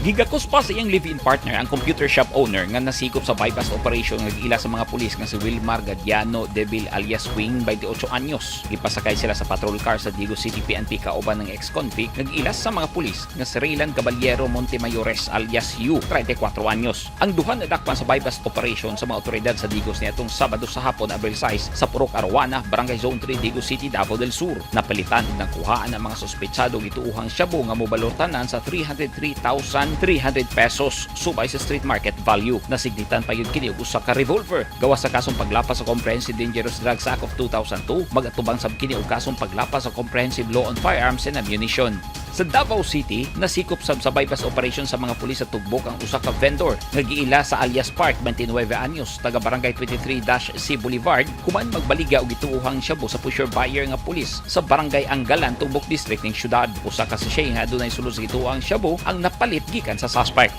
Gigakos pa sa iyang live-in partner ang computer shop owner nga nasikop sa bypass operation nga ila sa mga pulis nga si Wilmar Gadiano Devil alias Wing 28 anyos. Gipasakay sila sa patrol car sa Digo City PNP kauban ng ex-convict nag-ilas sa mga pulis nga si Raylan Caballero Montemayores alias Yu 34 anyos. Ang duha na dakpan sa bypass operation sa mga otoridad sa Digos niadtong Sabado sa hapon Abril 6 sa Purok Arwana, Barangay Zone 3, Digo City, Davao del Sur. Napalitan ng kuhaan ang mga sospetsado gituuhang shabu nga mobalortanan sa 303,300 pesos subay sa street market value. Nasignitan pa yun kini usa ka revolver. Gawa sa kasong paglapas sa Comprehensive Dangerous Drugs Act of 2002, magatubang sab kini og kasong paglapas sa Comprehensive Law on Firearms and Ammunition. Sa Davao City, nasikop sab sa bypass operation sa mga pulis sa tugbok ang usa ka vendor nga giila sa Alias Park 29 anyos taga Barangay 23-C Boulevard kuman magbaliga og gituuhang shabu sa pusher buyer nga pulis sa Barangay Anggalan tugbok district ning syudad. Usa ka sachet nga adunay sulod sa gituuhang shabu ang napalit gikan sa suspect.